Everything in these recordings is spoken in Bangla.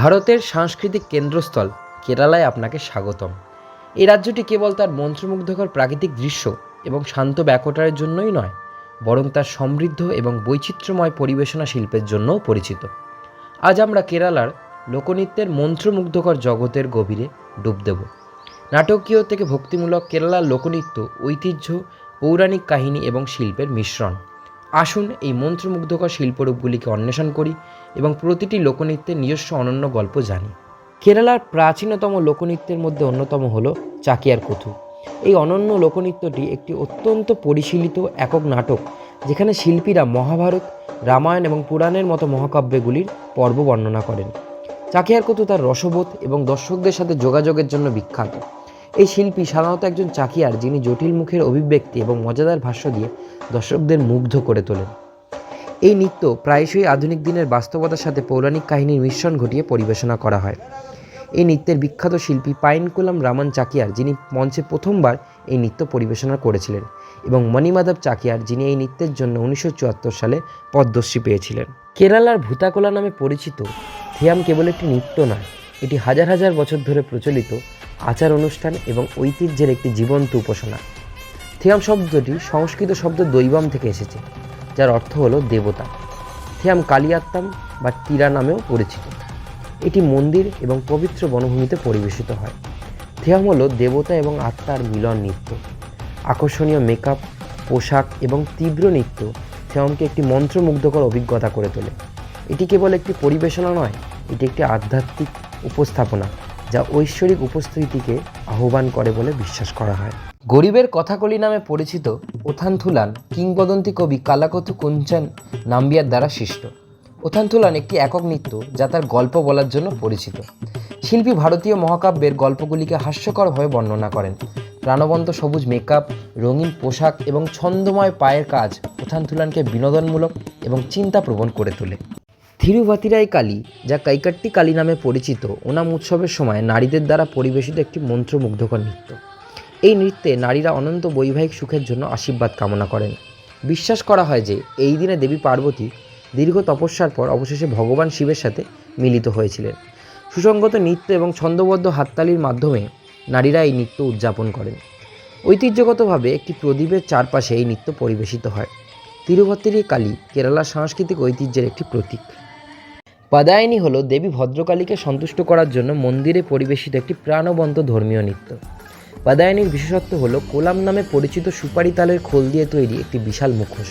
ভারতের সাংস্কৃতিক কেন্দ্রস্থল কেরালায় আপনাকে স্বাগতম। এই রাজ্যটি কেবল তার মন্ত্রমুগ্ধকর প্রাকৃতিক দৃশ্য এবং শান্ত ব্যাকোটারের জন্যই নয়, বরং তার সমৃদ্ধ এবং বৈচিত্র্যময় পরিবেশনা শিল্পের জন্যও পরিচিত। আজ আমরা কেরালার লোকনৃত্যের মন্ত্রমুগ্ধকর জগতের গভীরে ডুব দেব। নাটকীয় থেকে ভক্তিমূলক কেরালার লোকনৃত্য ঐতিহ্য, পৌরাণিক কাহিনী এবং শিল্পের মিশ্রণ। আসুন এই মন্ত্রমুগ্ধকর শিল্পরূপগুলিকে অন্বেষণ করি এবং প্রতিটি লোকনৃত্যের নিজস্ব অনন্য গল্প জানি। কেরালার প্রাচীনতম লোকনৃত্যের মধ্যে অন্যতম হল চাকিয়ার কথু। এই অনন্য লোকনৃত্যটি একটি অত্যন্ত পরিশীলিত একক নাটক, যেখানে শিল্পীরা মহাভারত, রামায়ণ এবং পুরাণের মতো মহাকাব্যগুলির পর্ব বর্ণনা করেন। চাকিয়ার কথু তার রসবোধ এবং দর্শকদের সাথে যোগাযোগের জন্য বিখ্যাত। এই শিল্পী সাধারণত একজন চাকিয়ার যিনি জটিল মুখের অভিব্যক্তি এবং মজাদার ভাষ্য দিয়ে দর্শকদের মুগ্ধ করে তোলেন। এই নৃত্য প্রায়শই আধুনিক দিনের বাস্তবতার সাথে পৌরাণিক কাহিনীর মিশ্রণ ঘটিয়ে পরিবেশনা করা হয়। এই নৃত্যের বিখ্যাত শিল্পী পাইনকুলাম রামান চাকিয়ার যিনি মঞ্চে প্রথমবার এই নৃত্য পরিবেশনা করেছিলেন এবং মণিমাধব চাকিয়ার যিনি এই নৃত্যের জন্য উনিশশো চুয়াত্তর সালে পদ্মশ্রী পেয়েছিলেন। কেরালার ভূতাকোলা নামে পরিচিত, থিয়াম কেবল একটি নৃত্য নয়, এটি হাজার হাজার বছর ধরে প্রচলিত আচার অনুষ্ঠান এবং ঐতিহ্যের একটি জীবন্ত উপাসনা। থিয়াম শব্দটি সংস্কৃত শব্দ দৈবম থেকে এসেছে, যার অর্থ হলো দেবতা। থিয়াম কালিয়াত্তাম বা টিরা নামেও পরিচিত। এটি মন্দির এবং পবিত্র বনভূমিতে পরিবেশিত হয়। থিয়াম হলো দেবতা এবং আত্মার মিলন নৃত্য। আকর্ষণীয় মেকআপ, পোশাক এবং তীব্র নৃত্য থিয়ামকে একটি মন্ত্রমুগ্ধকর অভিজ্ঞতা করে তোলে। এটি কেবল একটি পরিবেশনা নয়, এটি একটি আধ্যাত্মিক উপস্থাপনা। যা ঐশ্বরিক উপস্থিতিকে আহ্বান করে বলে বিশ্বাস করা হয়। গরিবের কথাকলি নামে পরিচিত ওথানথুলান কিংবদন্তি কবি কালাকথু কুঞ্চন নাম্বিয়ার দ্বারা সৃষ্ট। ওথানথুলান একটি একক নৃত্য যা তার গল্প বলার জন্য পরিচিত। শিল্পী ভারতীয় মহাকাব্যের গল্পগুলিকে হাস্যকরভাবে বর্ণনা করেন। প্রাণবন্ত সবুজ মেকআপ, রঙিন পোশাক এবং ছন্দময় পায়ের কাজ ওথানথুলানকে বিনোদনমূলক এবং চিন্তাপ্রবণ করে তোলে। থিরুভাতিরাই কালী, যা কৈকাট্টি কালী নামে পরিচিত। ওনাম উৎসবের সময় নারীদের দ্বারা পরিবেশিত একটি মন্ত্রমুগ্ধকর নৃত্য। এই নৃত্যে নারীরা অনন্ত বৈবাহিক সুখের জন্য আশীর্বাদ কামনা করেন। বিশ্বাস করা হয় যে, এই দিনে দেবী পার্বতী দীর্ঘ তপস্যার পর অবশেষে ভগবান শিবের সাথে মিলিত হয়েছিলেন। সুসঙ্গত নৃত্য এবং ছন্দবদ্ধ হাততালির মাধ্যমে নারীরা এই নৃত্য উদযাপন করেন। ঐতিহ্যগতভাবে একটি প্রদীপের চারপাশে এই নৃত্য পরিবেশিত হয়। তিরুভত্তিরি কালী কেরালার সাংস্কৃতিক ঐতিহ্যের একটি প্রতীক। পাদায়নী হল দেবী ভদ্রকালীকে সন্তুষ্ট করার জন্য মন্দিরে পরিবেশিত একটি প্রাণবন্ত ধর্মীয় নৃত্য। পাদায়নীর বিশেষত্ব হল কোলাম নামে পরিচিত সুপারি তালের খোল দিয়ে তৈরি একটি বিশাল মুখোশ।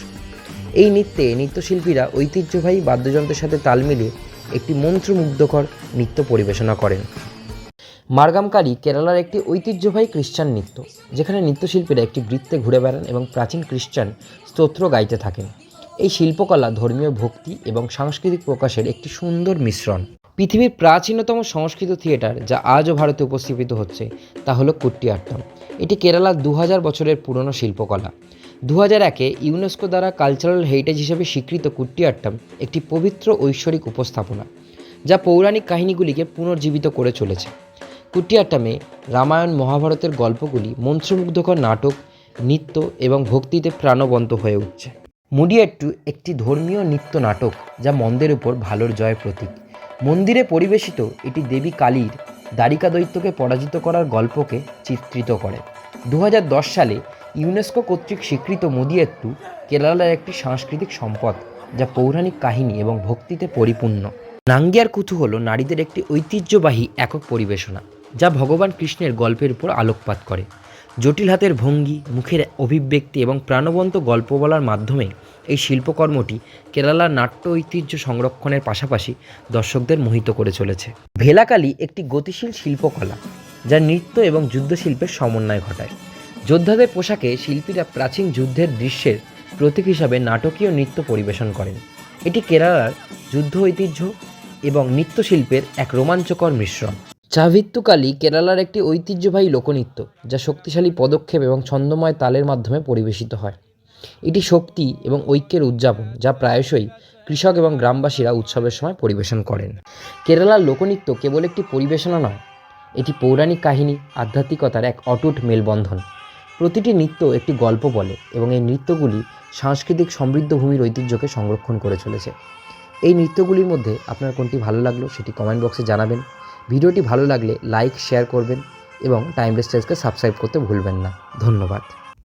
এই নৃত্যে নৃত্যশিল্পীরা ঐতিহ্যবাহী বাদ্যযন্ত্রের সাথে তাল মিলিয়ে একটি মন্ত্রমুগ্ধকর নৃত্য পরিবেশনা করেন। মার্গামকারী কেরালার একটি ঐতিহ্যবাহী খ্রিস্টান নৃত্য, যেখানে নৃত্যশিল্পীরা একটি বৃত্তে ঘুরে বেড়ান এবং প্রাচীন খ্রিস্টান স্তোত্র গাইতে থাকেন। এই শিল্পকলা ধর্মীয় ভক্তি এবং সাংস্কৃতিক প্রকাশের একটি সুন্দর মিশ্রণ। পৃথিবীর প্রাচীনতম সংস্কৃত থিয়েটার, যা আজও ভারতে উপস্থাপিত হচ্ছে, তা হলো কুট্টিয়াট্টম। এটি কেরালার দু হাজার বছরের পুরনো শিল্পকলা। দু হাজার একে ইউনেস্কো দ্বারা কালচারাল হেরিটেজ হিসেবে স্বীকৃত কুট্টিয়াট্টম একটি পবিত্র ঐশ্বরিক উপস্থাপনা, যা পৌরাণিক কাহিনীগুলিকে পুনর্জীবিত করে চলেছে। কুট্টিয়াট্টামে রামায়ণ মহাভারতের গল্পগুলি মন্ত্রমুগ্ধকর নাটক, নৃত্য এবং ভক্তিতে প্রাণবন্ত হয়ে উঠছে। মুডিয়াট্টু একটি ধর্মীয় নৃত্য নাটক যা মন্দের উপর ভালোর জয় প্রতীক। মন্দিরে পরিবেশিত এটি দেবী কালীর দ্বারিকা দৈত্যকে পরাজিত করার গল্পকে চিত্রিত করে। দু হাজার দশ সালে ইউনেস্কো কর্তৃক স্বীকৃত মুদিয়েট্টু কেরালার একটি সাংস্কৃতিক সম্পদ যা পৌরাণিক কাহিনী এবং ভক্তিতে পরিপূর্ণ। নাঙ্গিয়ার কুথু হল নারীদের একটি ঐতিহ্যবাহী একক পরিবেশনা যা ভগবান কৃষ্ণের গল্পের উপর আলোকপাত করে। জটিল হাতের ভঙ্গি, মুখের অভিব্যক্তি এবং প্রাণবন্ত গল্প বলার মাধ্যমে এই শিল্পকর্মটি কেরালার নাট্য ঐতিহ্য সংরক্ষণের পাশাপাশি দর্শকদের মোহিত করে চলেছে। ভেলাকালি একটি গতিশীল শিল্পকলা, যা নৃত্য এবং যুদ্ধশিল্পের সমন্বয় ঘটায়। যোদ্ধাদের পোশাকে শিল্পীরা প্রাচীন যুদ্ধের দৃশ্যের প্রতীক হিসাবে নাটকীয় নৃত্য পরিবেশন করেন। এটি কেরালার যুদ্ধ ঐতিহ্য এবং নৃত্যশিল্পের এক রোমাঞ্চকর মিশ্রণ। চাভিত্তুকালি কেরালার একটি ঐতিহ্যবাহী লোকনৃত্য, যা শক্তিশালী পদক্ষেপ এবং ছন্দময় তালের মাধ্যমে পরিবেশিত হয়। এটি শক্তি এবং ঐক্যের উদযাপন, যা প্রায়শই কৃষক এবং গ্রামবাসীরা উৎসবের সময় পরিবেশন করেন। কেরালার লোকনৃত্য কেবল একটি পরিবেশনা নয়, এটি পৌরাণিক কাহিনী, আধ্যাত্মিকতার এক অটুট মেলবন্ধন। প্রতিটি নৃত্য একটি গল্প বলে এবং এই নৃত্যগুলি সাংস্কৃতিক সমৃদ্ধ ভূমির ঐতিহ্যকে সংরক্ষণ করে চলেছে। এই নৃত্যগুলির মধ্যে আপনার কোনটি ভালো লাগল সেটি কমেন্ট বক্সে জানাবেন। ভিডিওটি ভালো লাগলে লাইক শেয়ার করবেন এবং টাইম টেলসকে সাবস্ক্রাইব করতে ভুলবেন না। ধন্যবাদ।